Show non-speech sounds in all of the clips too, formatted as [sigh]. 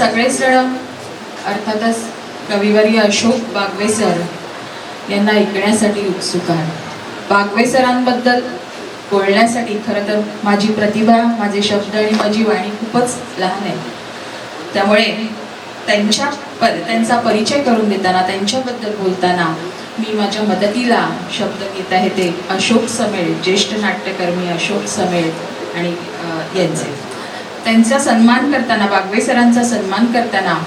सगळेच जण अर्थातच कविवर्य अशोक बागवे सर यांना ऐकण्यासाठी उत्सुक आहे. बागवे सरांबद्दल बोलण्यासाठी खरं तर माझी प्रतिभा माझे शब्द आणि माझी वाणी खूपच लहान आहे. त्यामुळे त्यांच्या पर त्यांचा परिचय करून देताना त्यांच्याबद्दल बोलताना मी माझ्या मदतीला शब्द घेत आहे ते अशोक समेळ ज्येष्ठ नाट्यकर्मी अशोक समेळ आणि यांचे. त्यांचा सन्मान करताना बागवे सरांचा सन्मान करताना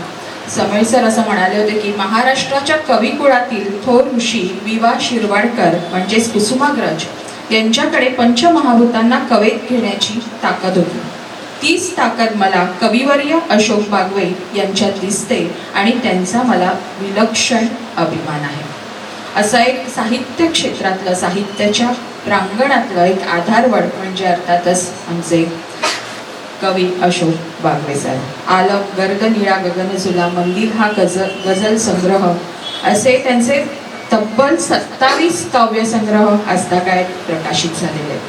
समेळ सर असं म्हणाले होते की महाराष्ट्राच्या कविकुळातील थोर ऋषी विवा शिरवाडकर म्हणजेच कुसुमाग्रज यांच्याकडे पंचमहाभूतांना कवेत घेण्याची ताकद होती. तीच ताकद मला कविवर्य अशोक बागवे यांच्यात दिसते आणि त्यांचा मला विलक्षण अभिमान आहे. असं एक साहित्य क्षेत्रातलं साहित्याच्या प्रांगणातलं एक आधारवड म्हणजे अर्थातच आमचे कवी अशोक बागवे साहेब. आलं गर्द निळा गगन झुला मंदिर हा गजल गझल संग्रह. असे त्यांचे तब्बल सत्तावीस काव्य संग्रह आजतागायत प्रकाशित झालेले आहेत.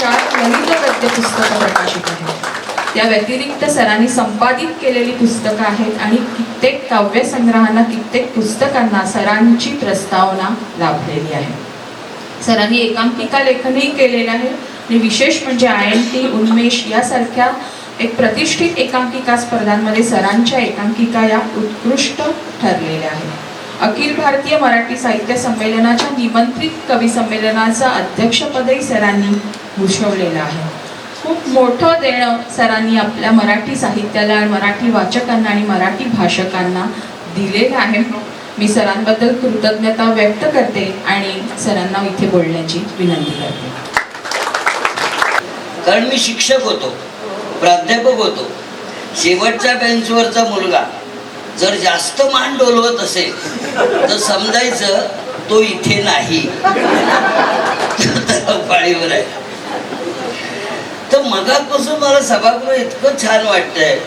चार ललित गद्य पुस्तकं प्रकाशित आहेत. त्या व्यतिरिक्त सरांनी संपादित केलेली पुस्तकं आहेत आणि कित्येक काव्यसंग्रहांना कित्येक पुस्तकांना सरांची प्रस्तावना लाभलेली आहे. सरांनी एकांकिका लेखनही केलेलं आहे. आणि विशेष म्हणजे आय एन टी उन्मेष यासारख्या एक प्रतिष्ठित एकांकिका स्पर्धांमध्ये सरांच्या एकांकिका या उत्कृष्ट ठरलेल्या आहेत. अखिल भारतीय मराठी साहित्य संमेलनाच्या निमंत्रित कवी संमेलनाचं अध्यक्षपदही सरांनी भूषवलेलं आहे. खूप मोठं देणं सरांनी आपल्या मराठी साहित्याला आणि मराठी वाचकांना आणि मराठी भाषकांना दिलेलं आहे. मी सरांबद्दल कृतज्ञता व्यक्त करते आणि सरांना इथे बोलण्याची विनंती करते. कारण मी शिक्षक होतो. प्राध्यापक होतो. शेवटच्या बेंचवरचा मुलगा जर जास्त मान डोलवत असेल तर समजायचं तो इथे नाही. पाळीवर आहे तर मगापासून मला सभागृह इतकं छान वाटतंय.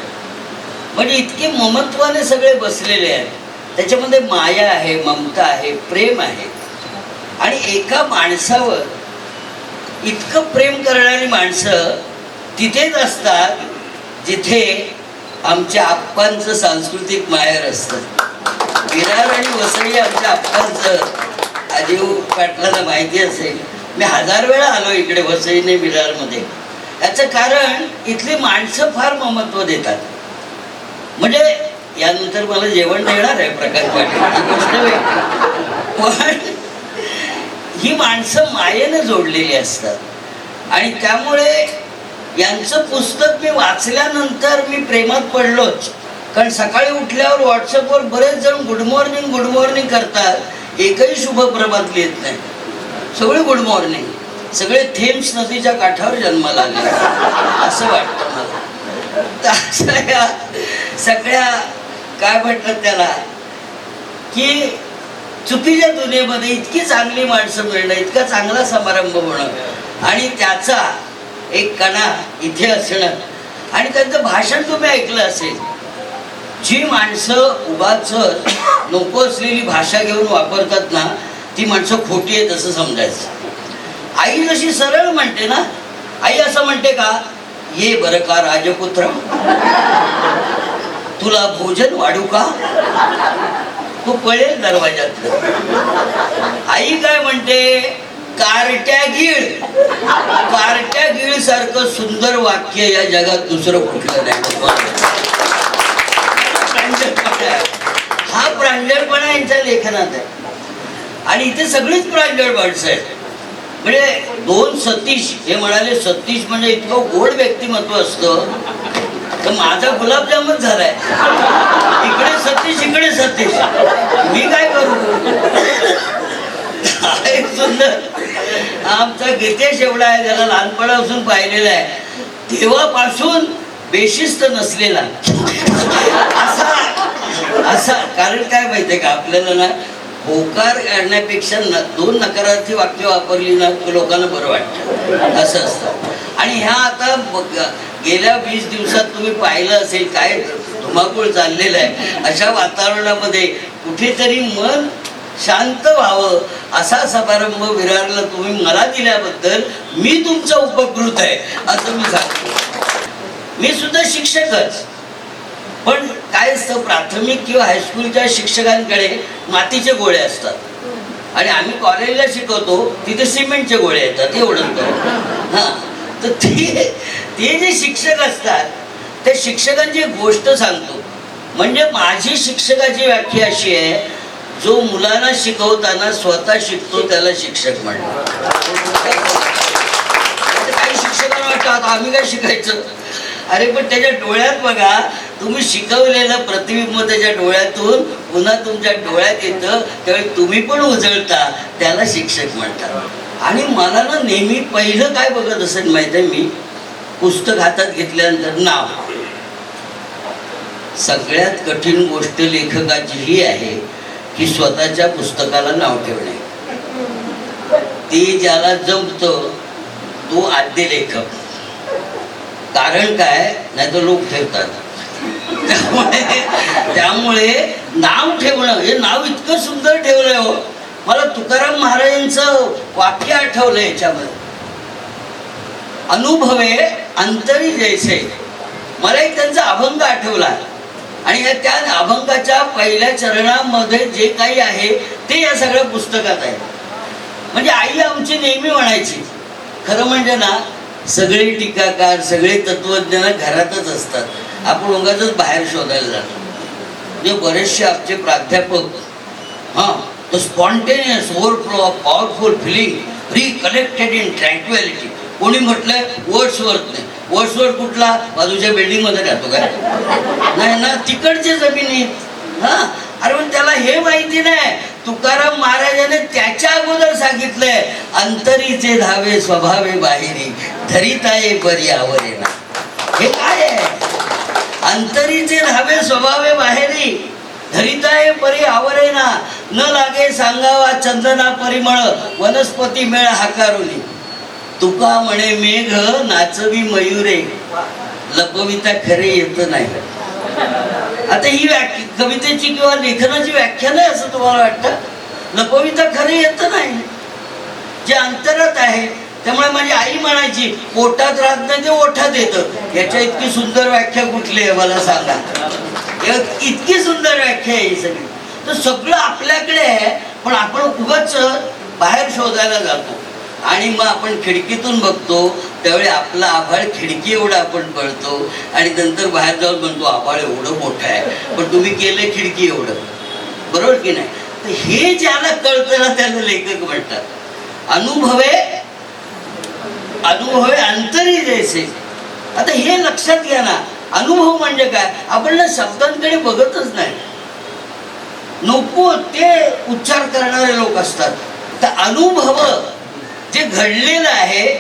म्हणजे इतके ममत्वाने सगळे बसलेले आहेत. त्याच्यामध्ये माया आहे ममता आहे प्रेम आहे. आणि एका माणसावर इतकं प्रेम करणारी माणसं तिथेच असतात जिथे आमच्या आप्पांचं सांस्कृतिक माहेर असतं. विरार आणि वसई आमच्या आप्पांचं. आजीव पाटलाला माहिती असेल. मी हजार वेळा आलो इकडे वसईने विरारमध्ये. याचं कारण इथली माणसं फार महत्त्व देतात. म्हणजे यानंतर मला जेवण देणार आहे प्रकाश पाटील. पण ही माणसं मायेनं जोडलेली असतात. आणि त्यामुळे यांचं पुस्तक मी वाचल्यानंतर मी प्रेमात पडलोच. कारण सकाळी उठल्यावर व्हॉट्सअपवर बरेच जण गुड मॉर्निंग गुड मॉर्निंग करतात. एकही शुभ प्रभात लिहित नाही. सगळे गुड मॉर्निंग. सगळे थेम्स नदीच्या काठावर जन्माला आले असं वाटतं मला. तर या सगळ्या काय म्हटलं त्याला? की चुकीच्या दुनियेमध्ये इतकी चांगली माणसं मिळणं इतका चांगला समारंभ होणं आणि त्याचा एक कणा इथे असणं. आणि त्यांचं भाषण तुम्ही ऐकलं असेल. जी माणसं उभाच नको असलेली भाषा घेऊन वापरतात ना ती माणसं खोटी आहेत असं समजायचं. आई जशी सरळ म्हणते ना आई असं म्हणते का ये बरं का राजपुत्र तुला भोजन वाढू का? तू पळेल दरवाजात आई काय म्हणते? कारट्या गीळ. कारट्या गिळ सारखं सुंदर वाक्य या जगात दुसरं कुठलं नाही. आहे. हा प्रांजळपणा यांच्या लेखनात आहे. आणि इथे सगळीच प्रांजळ माणसं आहेत. म्हणजे दोन सतीश हे म्हणाले सतीश म्हणजे इतकं गोड व्यक्तिमत्व असतं. तर माझा गुलाबजामच झालाय. इकडे सतीश इकडे सतीश. मी काय करू? एक सुंदर. आमचा गीतेश एवढा आहे त्याला लहानपणापासून पाहिलेला आहे. तेव्हापासून बेशिस्त नसलेला. असा असा. कारण काय माहितीये का? आपल्याला ना होकार काढण्यापेक्षा न दोन नकारार्थी वाक्य वापरली ना लोकांना बरं वाटतं. असं असतं. आणि ह्या आता गेल्या वीस दिवसात तुम्ही पाहिलं असेल काय धुमाकूळ चाललेलं आहे. अशा वातावरणामध्ये कुठेतरी मन शांत व्हावं असा समारंभ विरारला तुम्ही मला दिल्याबद्दल मी तुमचा उपकृत आहे असं मी सांगतो. मी सुद्धा शिक्षकच. पण काय असतं प्राथमिक किंवा हायस्कूलच्या शिक्षकांकडे मातीचे गोळे असतात. आणि आम्ही कॉलेजला शिकवतो तिथे सिमेंटचे गोळे येतात एवढं हां. तर ते ते जे शिक्षक असतात त्या शिक्षकांची एक गोष्ट सांगतो. म्हणजे माझी शिक्षकाची व्याख्या अशी आहे जो मुलांना शिकवताना स्वतः शिकतो त्याला शिक्षक म्हणतात. म्हणजे काही शिक्षकांना वाटतात आम्ही काय शिकायचं? अरे पण त्याच्या डोळ्यात बघा तुम्ही शिकवलेलं प्रतिबिंब त्याच्या डोळ्यातून पुन्हा तुमच्या डोळ्यात येतं त्यावेळी तुम्ही पण उजळता त्याला शिक्षक म्हणतात. आणि मला ना नेहमी पहिलं काय बघत असेल माहिती आहे मी? पुस्तक हातात घेतल्यानंतर नाव. सगळ्यात कठीण गोष्ट लेखकाची ही आहे की स्वतःच्या पुस्तकाला नाव ठेवणे. ते ज्याला जमतं तो आद्य लेखक. कारण काय? नाही तर लोक ठेवतात. त्यामुळे त्यामुळे नाव ठेवणं हे नाव इतकं सुंदर ठेवलंय हो. मला तुकाराम महाराजांचं वाक्य आठवलं याच्यामध्ये. अनुभवे अंतरी जैसे मला एक त्यांचा अभंग आठवला. आणि या त्या अभंगाच्या पहिल्या चरणामध्ये जे काही आहे ते या सगळ्या पुस्तकात आहे. म्हणजे आई आमची नेहमी म्हणायची खरं म्हणजे ना सगळे टीकाकार सगळे तत्वज्ञ घरातच असतात. आपण उगाच बाहेर शोधायला जातो. म्हणजे बरेचसे आमचे प्राध्यापक हां the spontaneous overflow of powerful feeling recollected in tranquillity कोणी म्हटलंय? वर्ड्सवर्थ नाही. वर्ड्सवर्थ कुठला? बाजूच्या बिल्डिंगमध्ये राहतो काय? नाही ना? तिकडचे जमिनीत हा? अरे पण त्याला हे माहिती नाही. तुकाराम महाराजाने त्याच्या अगोदर सांगितलंय अंतरीचे धावे स्वभावे बाहेरी धरिताये परी आवरे ना. हे काय आहे? अंतरीचे धावे स्वभावे बाहेरी धरिताये परी आवरे ना. न लागे सांगावा चंदना परिमळ वनस्पती मेळ हाकारुली तुका म्हणे मेघ नाचवी मयुरे. लपविता खरे येत नाही. आता ही व्याख्या कवितेची किंवा लेखनाची व्याख्या नाही असं तुम्हाला वाटतं? लपविता खरे येत नाही. जे अंतरात आहे त्यामुळे माझी आई म्हणायची पोटात राहत नाही ते ओठात येतं. याच्या इतकी सुंदर व्याख्या कुठली आहे मला सांगा. इतकी सुंदर व्याख्या आहे ही सगळी. तर सगळं आपल्याकडे आहे पण आपण उगाच बाहेर शोधायला जातो. आणि मग आपण खिडकीतून बघतो त्यावेळी आपला आभाळ खिडकी एवढं आपण कळतो आणि नंतर बाहेर जाऊन म्हणतो आभाळ एवढं मोठं आहे. पण तुम्ही केलं खिडकी एवढं. बरोबर की नाही? तर हे ज्याला कळतं ना त्याला लेखक म्हणतात. अनुभवे अनुभवे अंतरी जैसे. आता हे लक्षात घ्या ना अनुभव म्हणजे काय? आपण ना शब्दांकडे बघतच नाही. नको ते उच्चार करणारे लोक असतात. तर अनुभव जे घडलेलं आहे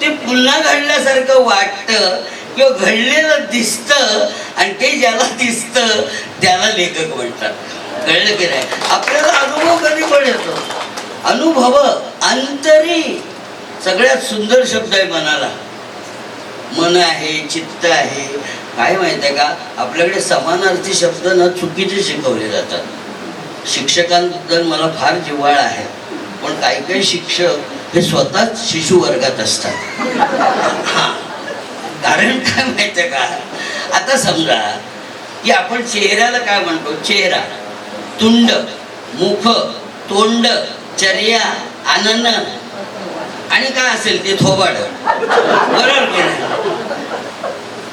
ते पुन्हा घडल्यासारखं वाटतं किंवा घडलेलं दिसतं आणि ते ज्याला दिसतं त्याला लेखक म्हणतात. कळलं की नाही? आपल्याला अनुभव कधी पण येतो. अनुभव अंतरी. सगळ्यात सुंदर शब्द आहे मनाला. मन आहे चित्त आहे. काय माहीत आहे का? आपल्याकडे समानार्थी शब्द न चुकीचे शिकवले जातात. शिक्षकांबद्दल मला फार जिव्हाळा आहे. पण काही काही शिक्षक ते स्वतःच शिशु वर्गात असतात. हा. कारण काय माहितीये का? आता समजा की आपण चेहऱ्याला काय म्हणतो? चेहरा तुंड मुख तोंड चर्या आनंद आणि काय असेल ते थोबाड? बरोबर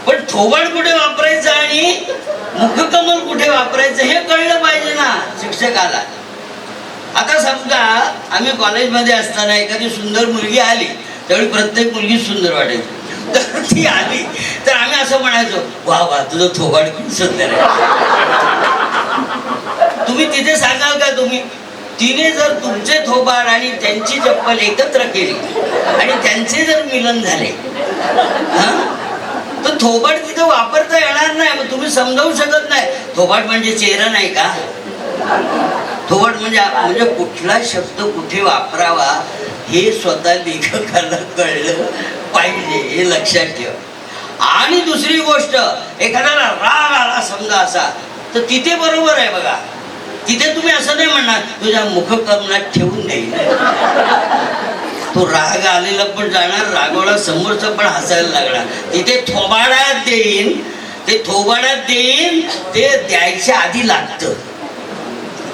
पण थोबाड कुठे वापरायचं आणि मुखकमल कुठे वापरायचं हे कळलं पाहिजे ना शिक्षकाला. आता समजा आम्ही कॉलेजमध्ये असताना एखादी सुंदर मुलगी आली त्यावेळी प्रत्येक मुलगी सुंदर वाटायची. तर ती आली तर आम्ही असं म्हणायचो वा वा तुझं थोबाड सुंदर आहे. तुम्ही तिथे सांगाल का तुम्ही? तिने जर तुमचे थोबाड आणि त्यांची चप्पल एकत्र केली आणि त्यांचे जर मिलन झाले तर थोबाड तिथं वापरता येणार नाही मग तुम्ही समजावू शकत नाही. थोबाड म्हणजे चेहरा नाही का? कवड म्हणजे म्हणजे कुठला शब्द कुठे वापरावा हे स्वतः लेखकाला कळलं पाहिजे हे लक्षात ठेव. आणि दुसरी गोष्ट एखाद्याला राग आला समजा असा तर तिथे बरोबर आहे बघा. तिथे तुम्ही असं नाही म्हणणार तुझ्या मुखकमलात ठेवून देईल. तो राग आलेला पण जाणार रागवला समोरचा पण हसायला लागणार. तिथे थोबाडात देईन ते थोबाडात देईन ते द्यायच्या आधी लागतं.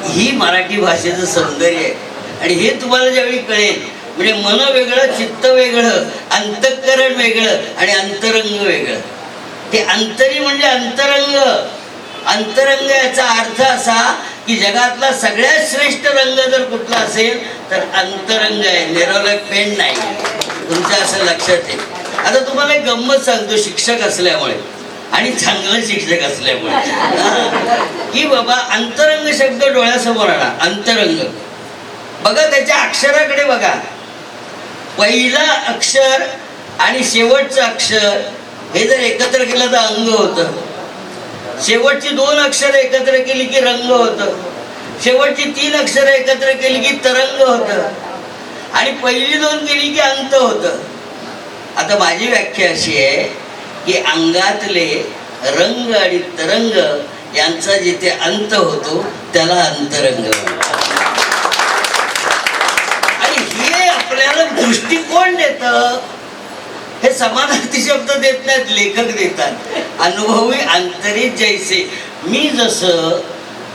ही मराठी भाषेचं सौंदर्य आहे. आणि हे तुम्हाला ज्यावेळी कळेल म्हणजे मन वेगळं चित्त वेगळं अंतःकरण वेगळं आणि अंतरंग वेगळं. ते अंतरी म्हणजे अंतरंग. अंतरंग याचा अर्थ असा की जगातला सगळ्यात श्रेष्ठ रंग जर कुठला असेल तर अंतरंग आहे निरोलक पेन नाही तुमचं असं लक्षात येईल आता तुम्हाला एक गंमत सांगतो शिक्षक असल्यामुळे. आणि चांगलं शिक्षक असल्यामुळे. की बाबा अंतरंग शब्द डोळ्यासमोर आणा अंतरंग. बघा त्याच्या अक्षराकडे बघा. पहिला अक्षर आणि शेवटचं अक्षर हे जर एकत्र केलं तर अंग होतं. शेवटची दोन अक्षर एकत्र केली की रंग होतं. शेवटची तीन अक्षर एकत्र केली की तरंग होतं. आणि पहिली दोन केली की अंत होतं. आता माझी व्याख्या अशी आहे की अंगातले रंग आणि तरंग यांचा जिथे अंत होतो त्याला अंतरंग. आणि हे आपल्याला दृष्टिकोन देत. हे समानार्थी शब्द देत नाहीत लेखक देतात. अनुभवी अंतरित जैसे. मी जसं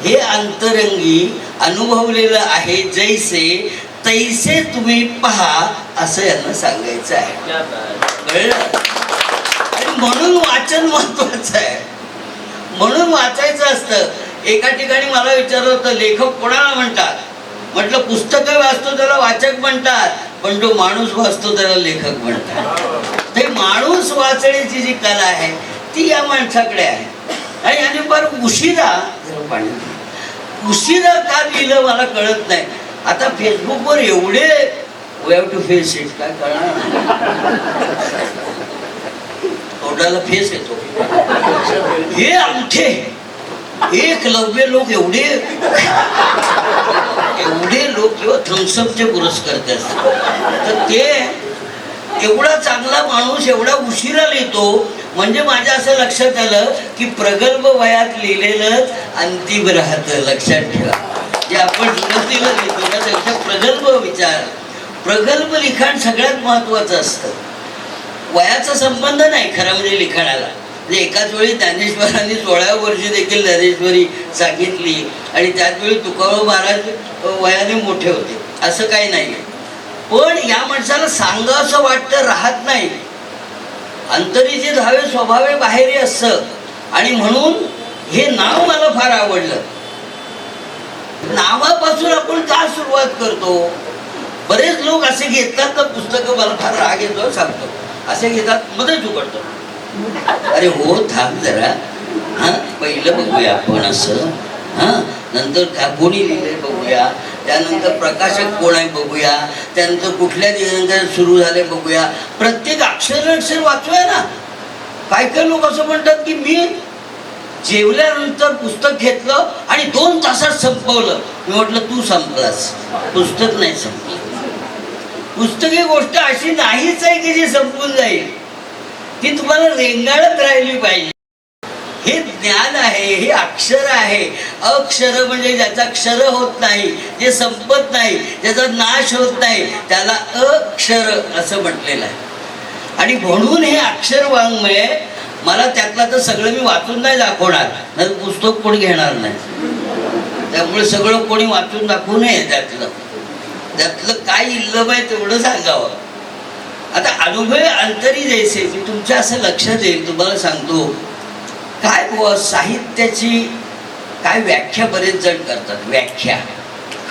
हे अंतरंगी अनुभवलेलं आहे जैसे तैसे तुम्ही पहा असं यांना सांगायचं आहे. कळलं? म्हणून वाचन महत्वाचं आहे. म्हणून वाचायचं असतं. एका ठिकाणी मला विचारलं होतं लेखक कोणाला म्हणतात? म्हटलं पुस्तकं वाचतो त्याला वाचक म्हणतात पण जो माणूस वाचतो त्याला लेखक म्हणतात. ते माणूस वाचण्याची जी कला आहे ती या माणसाकडे आहे. आणि आणि फार उशिरा पाणी उशिरा का लिहिलं मला कळत नाही. आता फेसबुकवर एवढे we have to face it काय कळणार? तोंडाला फेस येतो. हे अंगठे एक लव्य लोक एवढे एवढे लोक किंवा थम्सअपचे पुरस्कार असतात तर ते एवढा चांगला माणूस एवढा उशिरा लिहितो म्हणजे माझ्या असं लक्षात आलं की प्रगल्भ वयात लिहिलेलंच अंतिम राहतं लक्षात ठेवा. जे आपण लिहितो ना त्यापेक्षा प्रगल्भ विचार प्रगल्भ लिखाण सगळ्यात महत्वाचं असतं. वयाचा संबंध नाही खरं म्हणजे लिखाणाला. म्हणजे एकाच वेळी ज्ञानेश्वरांनी सोळाव्या वर्षी देखील ज्ञानेश्वरी सांगितली आणि त्याच वेळी तुकाराम महाराज वयाने मोठे होते. असं काही नाही पण या माणसाला सांग असं वाटतं राहत नाही. अंतरीचे धावे स्वभावे बाहेरी असतं. आणि म्हणून हे नाव मला फार आवडलं. नावापासून आपण का सुरुवात करतो? बरेच लोक असे घेतात तर पुस्तकं? मला फार राग येतो सांगतो. असे घेतात मध्येच उघडतो अरे हो थांब जरा. हा पहिलं बघूया आपण असं. हा नंतर का कोणी लिहिलंय बघूया. त्यानंतर प्रकाशक कोण आहे बघूया. त्यानंतर कुठल्या दिवसानंतर सुरू झाले बघूया. प्रत्येक अक्षर अक्षर वाचूया ना. काय काय लोक असं म्हणतात की मी जेवल्यानंतर पुस्तक घेतलं आणि दोन तासात संपवलं. मी म्हटलं तू संपलास. पुस्तक नाही संपलं. पुस्तकी गोष्ट अशी नाहीच आहे की जी संपून जाईल. ती तुम्हाला रेंगाळत राहिली पाहिजे. हे ज्ञान आहे हे अक्षर आहे. अक्षर म्हणजे ज्याचा क्षर होत नाही जे संपत नाही ज्याचा नाश होत नाही त्याला अक्षर असं म्हटलेलं आहे. आणि म्हणून हे अक्षर वाङ्मय मला त्यातलं तर सगळं मी वाचून नाही दाखवणार. नाही पुस्तक कोणी घेणार नाही? त्यामुळे सगळं कोणी वाचून दाखवू नये त्यातलं. त्यातलं काय इल्लम आहे तेवढं सांगावं. आता अनुभव अंतरी द्यायचे मी तुमच्या असं लक्षात येईल तुम्हाला सांगतो. काय बुवा साहित्याची काय व्याख्या बरेच जण करतात. व्याख्या.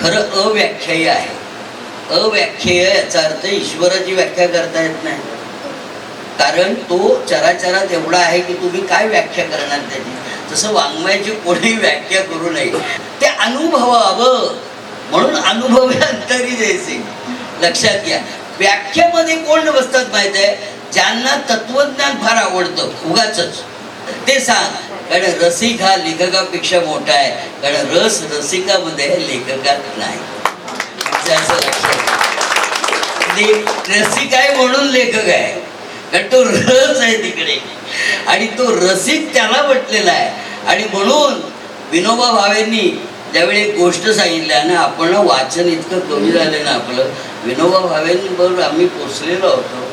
खरं अव्याख्यायी आहे. अव्याख्येय याचा अर्थ ईश्वराची व्याख्या करता येत नाही. कारण तो चराचरात एवढा आहे की तुम्ही काय व्याख्या करणार त्याची? तसं वाङ्मयाची कोणी व्याख्या करू नये. ते अनुभवावं. म्हणून अनुभव अंतरी जयसिंग. लक्षात घ्या व्याख्यामध्ये कोण बसतात माहीत आहे ज्यांना तत्वज्ञान फार आवडतं उगाच ते सांग कारण रसिक हा लेखकापेक्षा मोठा आहे. कारण रस रसिकामध्ये लेखकात नाही. म्हणजे असं लक्षात रसिक आहे म्हणून लेखक आहे. कारण तो रस आहे तिकडे. आणि तो रसिक त्याला म्हटलेला आहे. आणि म्हणून विनोबा भावेंनी त्यावेळी एक गोष्ट सांगितल्या ना आपण वाचन इतकं कमी झालं ना आपलं. विनोबा भावेंबरोबर आम्ही पोचलेलो होतो.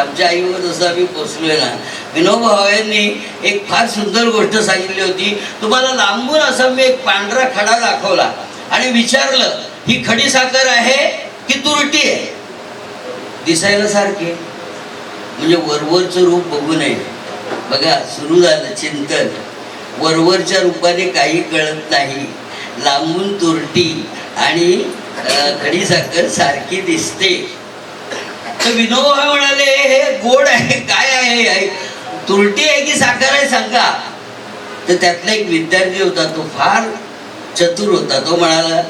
आमच्या आईवर जसं आम्ही पोचलोय ना. विनोबा भावेंनी एक फार सुंदर गोष्ट सांगितली होती. तुम्हाला लांबून असा मी एक पांढरा खडा दाखवला आणि विचारलं ही खडी साखर आहे की तुरटी आहे? दिसायला सारखी म्हणजे वरवरचं रूप बघू नये. बघा सुरू झालं चिंतन. वरवरच्या रूपाने काही कळत नाही. लांबून तुरटी आणि अं, खडी साखर सारखी दिसते. तर विनोबा म्हणाले हे गोड आहे काय आहे तुरटी आहे की साखर आहे सांगा. तर त्यातला एक विद्यार्थी होता तो फार चतुर होता. तो म्हणाला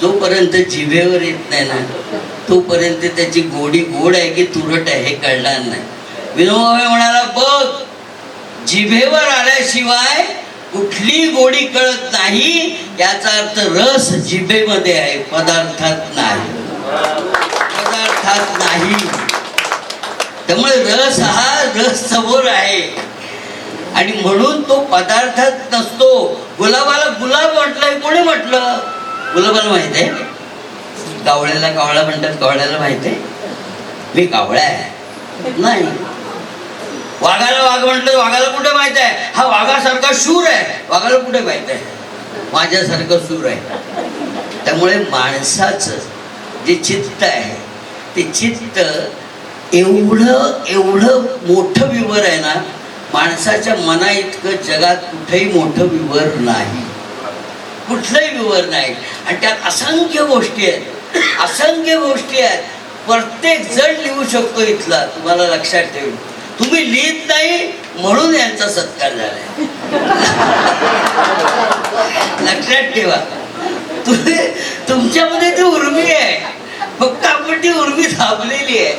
जोपर्यंत जिभेवर येत नाही ना तोपर्यंत त्याची गोडी गोड आहे की तुरट आहे हे कळणार नाही. विनोबा म्हणाला बघ जिभेवर आल्याशिवाय कुठली गोडी कळत नाही याचा अर्थ रस जिभेमध्ये आहे पदार्थात नाही. पदार्थात नाही. त्यामुळे रस हा रस समोर आहे. आणि म्हणून तो पदार्थात नसतो. गुलाबाला गुलाब म्हटलंय कोणी म्हटलं? गुलाबाला माहीत आहे? कावळ्याला कावळा म्हणतात कावळ्याला माहीत आहे? मी कावळा आहे. नाही. वाघाला वाघ म्हटलं वाघाला कुठे माहीत आहे? हा वाघासारखा शूर आहे. वाघाला कुठे माहीत आहे? माझ्यासारखं सूर आहे. त्यामुळे माणसाचं जे चित्त आहे ते चित्त एवढं एवढं मोठं विवर आहे ना माणसाच्या मना इतकं जगात कुठेही मोठं विवर नाही. कुठलंही विवर नाही. आणि त्यात असंख्य गोष्टी आहेत. असंख्य गोष्टी आहेत. प्रत्येक जण लिहू शकतो इथला. तुम्हाला लक्षात ठेवून. तुम्ही लिहित नाही म्हणून यांचा सत्कार झालाय. लक्षात ठेवा. तुम्ही तुमच्यामध्ये ती उर्मी आहे. फक्त आपण ती उर्मी थांबलेली आहे.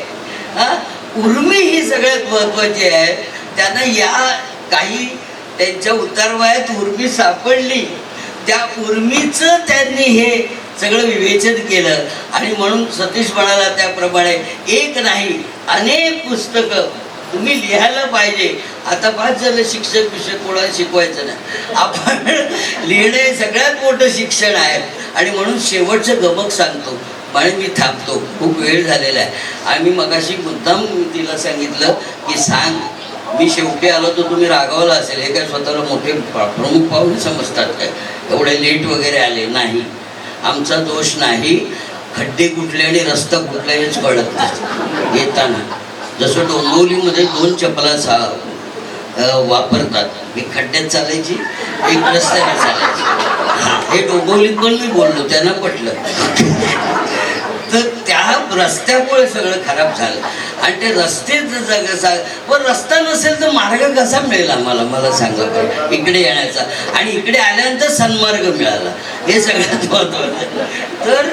हा? उर्मी ही सगळ्यात महत्वाची आहे. त्यांना या काही त्यांच्या उतारवयात उर्मी सापडली. त्या उर्मीचं त्यांनी हे सगळं विवेचन केलं. आणि म्हणून सतीश म्हणाला त्याप्रमाणे एक नाही अनेक पुस्तकं तुम्ही लिहायला पाहिजे. आता पाच झालं शिक्षक विषय कोणाला शिकवायचं नाही. आपण लिहिणे हे सगळ्यात मोठं शिक्षण आहे. आणि म्हणून शेवटचं गमक सांगतो. आणि मी थांबतो. खूप वेळ झालेला आहे. आणि मी मगाशी मुद्दाम तिला सांगितलं की सांग मी शेवटी आलो तर तुम्ही रागावला असेल. हे काय स्वतःला मोठे प्रमुख पाहून समजतात काय? एवढे लेट वगैरे आले नाही. आमचा दोष नाही. खड्डे कुठले आणि रस्ता कुठला हेच कळत नाही. येताना. जसं डोंबिवलीमध्ये दोन चपला सा वापरतात. मी खड्ड्यात चालायची एक रस्त्याने चालायची. हे डोंबिवलीत पण मी बोललो त्यांना पटलं. तर त्या रस्त्यामुळे सगळं खराब झालं. आणि ते रस्ते जर जग पण रस्ता नसेल तर मार्ग कसा मिळेल आम्हाला? मला सांगा इकडे येण्याचा. आणि इकडे आल्यानंतर सन्मार्ग मिळाला. हे सगळ्यात महत्वाचं [laughs] तर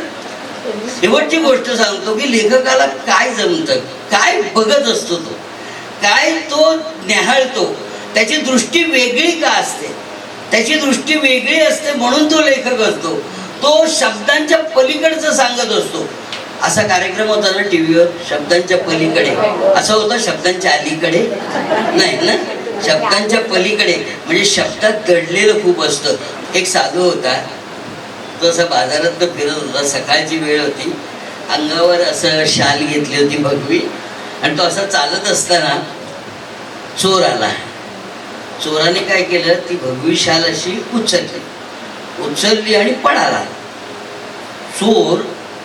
शेवटची गोष्ट सांगतो की लेखकाला काय जमतं काय बघत असतो तो काय तो न्याहाळतो त्याची दृष्टी वेगळी का असते? त्याची दृष्टी वेगळी असते म्हणून तो लेखक असतो. तो शब्दांच्या पलीकडचं सांगत असतो. असा कार्यक्रम होता ना टी व्हीवर शब्दांच्या पलीकडे. असं होतं शब्दांच्या अलीकडे. नाही ना? शब्दांच्या पलीकडे. म्हणजे शब्दात दडलेलं खूप असतं. एक साधू होता तो बाजारात फिरत होता. सकाळची वेळ होती. अंगावर असं शाल घेतली होती भगवी. आणि तो असा चालत असताना चोर आला. चोराने काय केलं? ती भगवी शाल अशी उचलली. उचलली आणि पळाला. चोर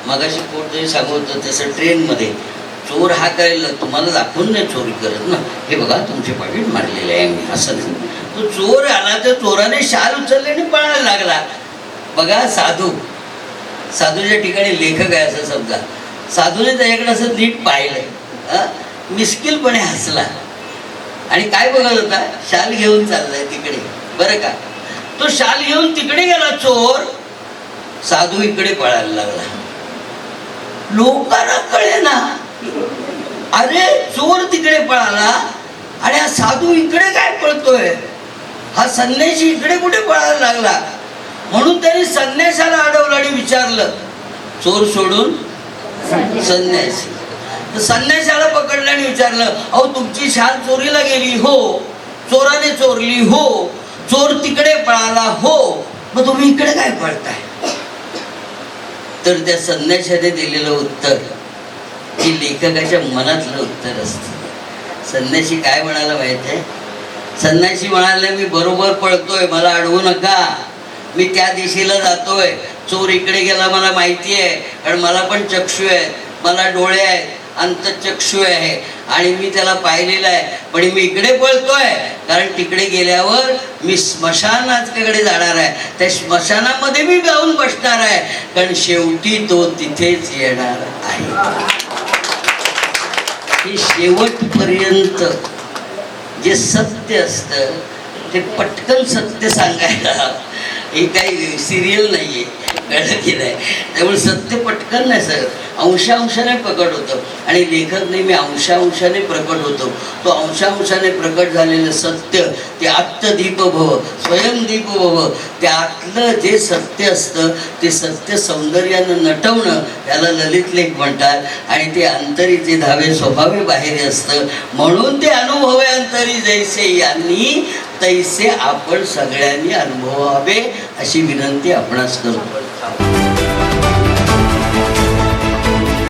मगाशी कोणतरी सांगत तसं ट्रेनमध्ये चोर हा काय तुम्हाला दाखवून नाही चोरी करत ना? हे बघा तुमचे पाकिट मारलेले आहे मी. असं नाही. तो चोर आला तर चोराने शाल उचलली आणि पळायला लागला. बघा साधू. साधूच्या ठिकाणी लेखक आहे असं समजा. साधूने त्याच्याकडे असं नीट पाहिलंय. मिस्किलपणे हसला. आणि काय बघत होता? शाल घेऊन चाललाय तिकडे. बरं का? तो शाल घेऊन तिकडे गेला चोर. साधू इकडे पळायला लागला. लोकांना कळे ना अरे चोर तिकडे पळाला. आणि हा साधू इकडे काय पळतोय? हा संन्याशी इकडे कुठे पळायला लागला? म्हणून त्यांनी संन्यासाला अडवलं आणि विचारलं चोर सोडून संन्यासी. तर संन्याशाला पकडलं आणि विचारलं अहो तुमची शाल चोरीला गेली हो. चोराने चोरली हो. चोर तिकडे पळाला हो. मग तुम्ही इकडे काय पळताय? तर त्या संन्याशाने दिलेलं उत्तर हे लेखकाच्या मनातलं उत्तर असतं. संन्याशी काय म्हणाला माहिती आहे? संन्याशी म्हणाले मी बरोबर पळतोय मला अडवू नका. मी त्या दिशेला जातोय. चोर इकडे गेला मला माहिती आहे. कारण मला पण चक्षु आहेत मला डोळे आहेत. अंतचक्षु आहे. आणि मी त्याला पाहिलेलं आहे. पण मी इकडे पळतोय. कारण तिकडे गेल्यावर मी स्मशानाकडे जाणार आहे. त्या स्मशानामध्ये मी जाऊन बसणार आहे. कारण शेवटी तो तिथेच येणार आहे. शेवटपर्यंत जे सत्य असतं ते पटकन सत्य सांगायला हे काही सिरियल नाही आहे. की नाही त्यामुळे सत्य पटकन नाही सर. अंशांशाने प्रकट होतं. आणि लेखक नेहमी अंशांशाने प्रकट होतो. तो अंशांशाने प्रकट झालेलं सत्य ते आत्मदीप भव स्वयंदीप भव. त्यातलं जे सत्य असतं ते सत्य सौंदर्यानं नटवणं त्याला ललित लेख म्हणतात. आणि ते अंतरी जे धावे स्वभावे बाहेर असतं. म्हणून ते अनुभवे अंतरी जैसे यांनी तैसे आपण सगळ्यांनी अनुभवावे अशी विनंती आपणास करतो